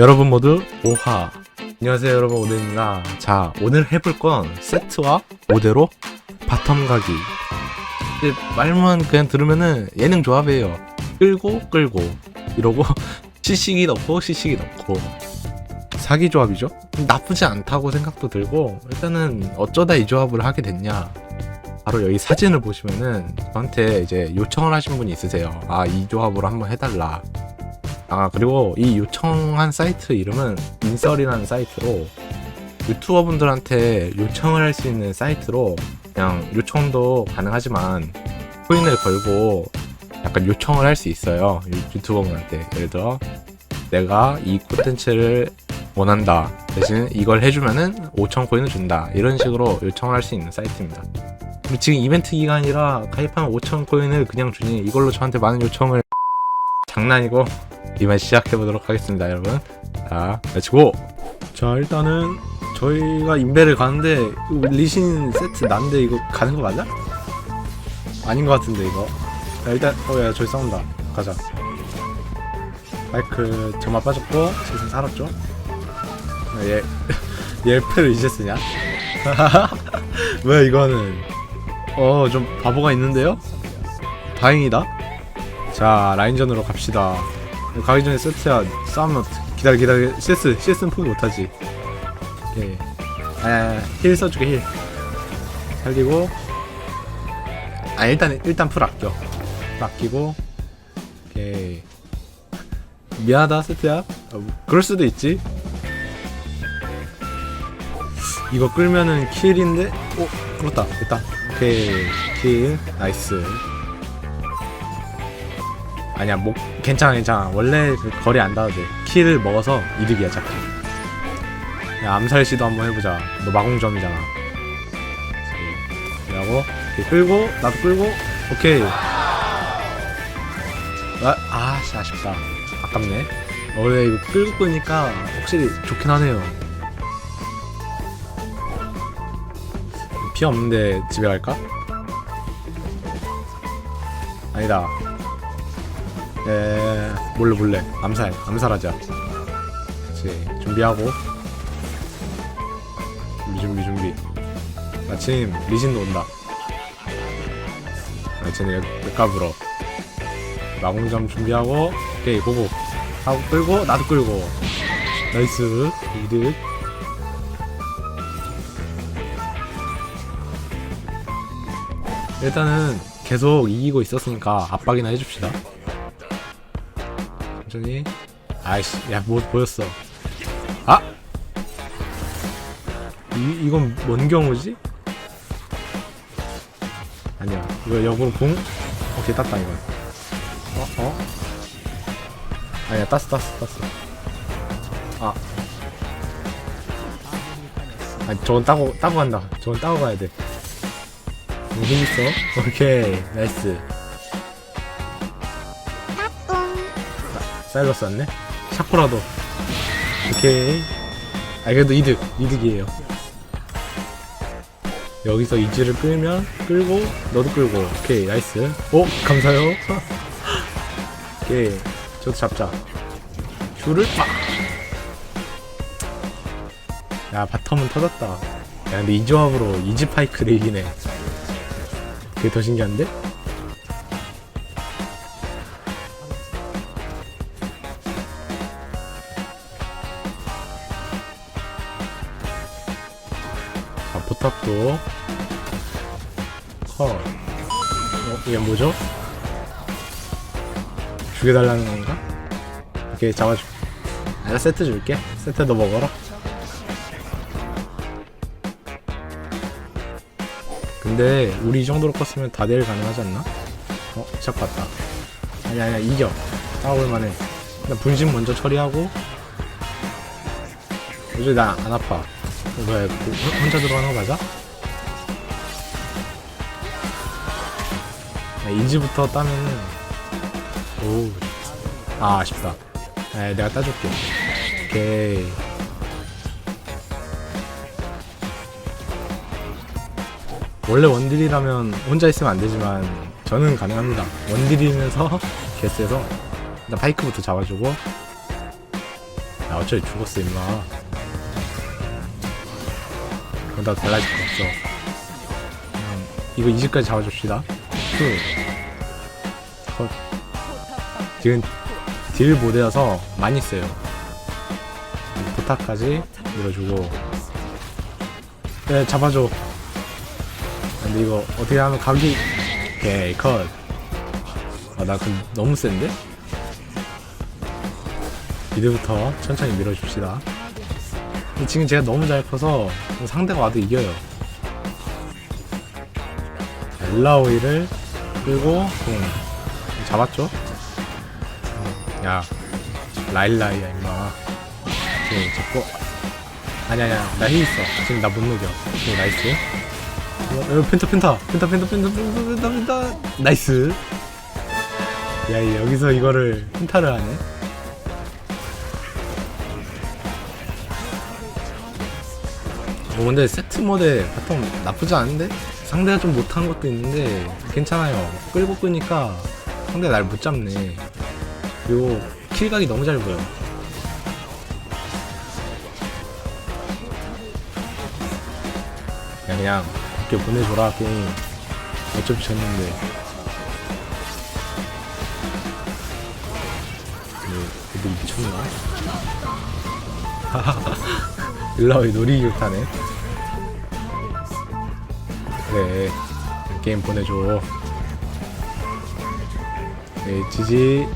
여러분 모두 오하. 안녕하세요 여러분. 오늘입니다. 자 오늘 해볼 건 세트와 모대로 바텀 가기. 말만 그냥 들으면은 예능 조합이에요. 끌고 끌고. 이러고 시식이 넣고 시식이 넣고. 사기 조합이죠? 나쁘지 않다고 생각도 들고 일단은 어쩌다 이 조합을 하게 됐냐. 바로 여기 사진을 보시면은 저한테 이제 요청을 하신 분이 있으세요. 아 이 조합으로 한번 해달라 아 그리고 이 요청한 사이트 이름은 인썰이라는 사이트로 유튜버 분들한테 요청을 할 수 있는 사이트로 그냥 요청도 가능하지만 코인을 걸고 약간 요청을 할 수 있어요 유- 유튜버 분한테. 예를 들어 내가 이 콘텐츠를 원한다. 대신 이걸 해주면은 5천 코인을 준다. 이런 식으로 요청을 할 수 있는 사이트입니다. 지금 이벤트 기간이라 가입하면 5천 코인을 그냥 주니 이걸로 저한테 많은 요청을 장난이고 이만 시작해 보도록 하겠습니다, 여러분. 자, 렛츠고. 자, 일단은 저희가 인베를 가는데 리신 세트 난데 이거 가는 거 맞아? 아닌 것 같은데 이거. 자, 일단 어야 저기 싸운다. 가자. 마이크 점화 빠졌고 세신 살았죠? 아, 얘 얘패를 이제 쓰냐? 뭐야 이거는? 어 좀 바보가 있는데요? 다행이다. 자 라인전으로 갑시다. 가기 전에 세트야 싸우면 기다려 기다려. CS CS는 포기 못하지. 오케이 아힐 써주게 힐. 살리고. 아 일단 일단 풀 아껴. 풀 아끼고. 오케이. 미안하다 세트야. 어, 뭐, 그럴 수도 있지. 이거 끌면은 킬인데? 오 끌었다. 됐다. 오케이. 킬. 나이스 아니야 목 괜찮아 괜찮아. 원래 그 거리 안 닿아도 돼. 키를 먹어서 이득이야 자꾸 야 암살 시도 한번 해보자. 너 마공점이잖아. 이렇게 끌고 나도 끌고. 오케이. 아, 아씨 아쉽다. 아깝네. 원래 이거 끌고 끄니까 확실히 좋긴 하네요. 피 없는데 집에 갈까? 아니다 에 몰래 몰래. 암살 암살하자. 그렇지 준비하고. 준비 준비 준비. 마침 리신도 온다. 아 쟤네 백갑으로. 마공점 준비하고 오케이 고고. 하고 끌고 나도 끌고. 나이스. 이득. 일단은 계속 이기고 있었으니까 압박이나 해줍시다 천천히. 아이씨 야뭐 보였어. 아! 이, 이건 뭔 경우지? 아니야. 이거 역으로 공? 오케이 땄다 이거. 어? 어? 아니야 땄어 땄어 땄어. 아. 아니 저건 따고 따고 간다. 저건 따고 가야 돼. 힘 있어 오케이 나이스 사일러스 왔네? 샤코라도. 오케이. 아 그래도 이득. 이득이에요. 여기서 이지를 끌면 끌고 너도 끌고. 오케이 나이스. 오 감사요. 오케이. 저도 잡자. 슈를 빡야 바텀은 터졌다. 야 근데 이 조합으로 이지 파이크를 이기네. 그게 더 신기한데? 자, 포탑도 컷. 어, 이게 뭐죠? 죽여달라는 건가? 오케이, 잡아줄게. 내가 세트 줄게. 세트 너 먹어라. 근데, 우리 이 정도로 컸으면 다대일 가능하지 않나? 어, 시작 봤다. 아니, 아니야, 이겨. 싸울만해. 일단 분신 먼저 처리하고. 요즘 나안 아파. 어, 왜, 그, 혼- 혼자 들어가는 거 맞아? 아, 인지부터 따면은, 오, 아, 아쉽다. 에, 내가 따줄게. 오케이. 원래 원딜이라면 혼자 있으면 안 되지만, 저는 가능합니다. 원딜이면서, 개쎄서, 일단 파이크부터 잡아주고, 야, 어차피 죽었어 임마 다 달라질 거 없어 음, 이거 2집까지 잡아줍시다 후. 컷. 지금 딜 모드여서 많이 써요 부탁까지 밀어주고 네 잡아줘 근데 이거 어떻게 하면 각이 오케이 컷 아, 나 그럼 너무 센데? 미드부터 천천히 밀어줍시다. 지금 제가 너무 잘 커서 상대가 와도 이겨요. 자, 엘라오이를 끌고 공 잡았죠? 야 라일라이야 임마. 오케이 잡고 아니야 아니야 나힐 있어. 지금 나 못 녹여. 오케이 나이스. 어, 어, 펜타 펜타 펜타 펜타 펜타 펜타 펜타 펜타 나이스. 야, 이 여기서 이거를 펜타를 하네. 뭐 근데 세트 모델 바텀 나쁘지 않은데? 상대가 좀 못한 것도 있는데 괜찮아요. 끌고 끄니까 상대 날 못 잡네. 그리고 킬각이 너무 잘 보여. 그냥 그냥 이렇게 보내줘라 게임. 어차피 졌는데. 그, 애들 미쳤나? 일라오이 놀이기록 타네. 그래, 게임 보내줘. 네, 지지.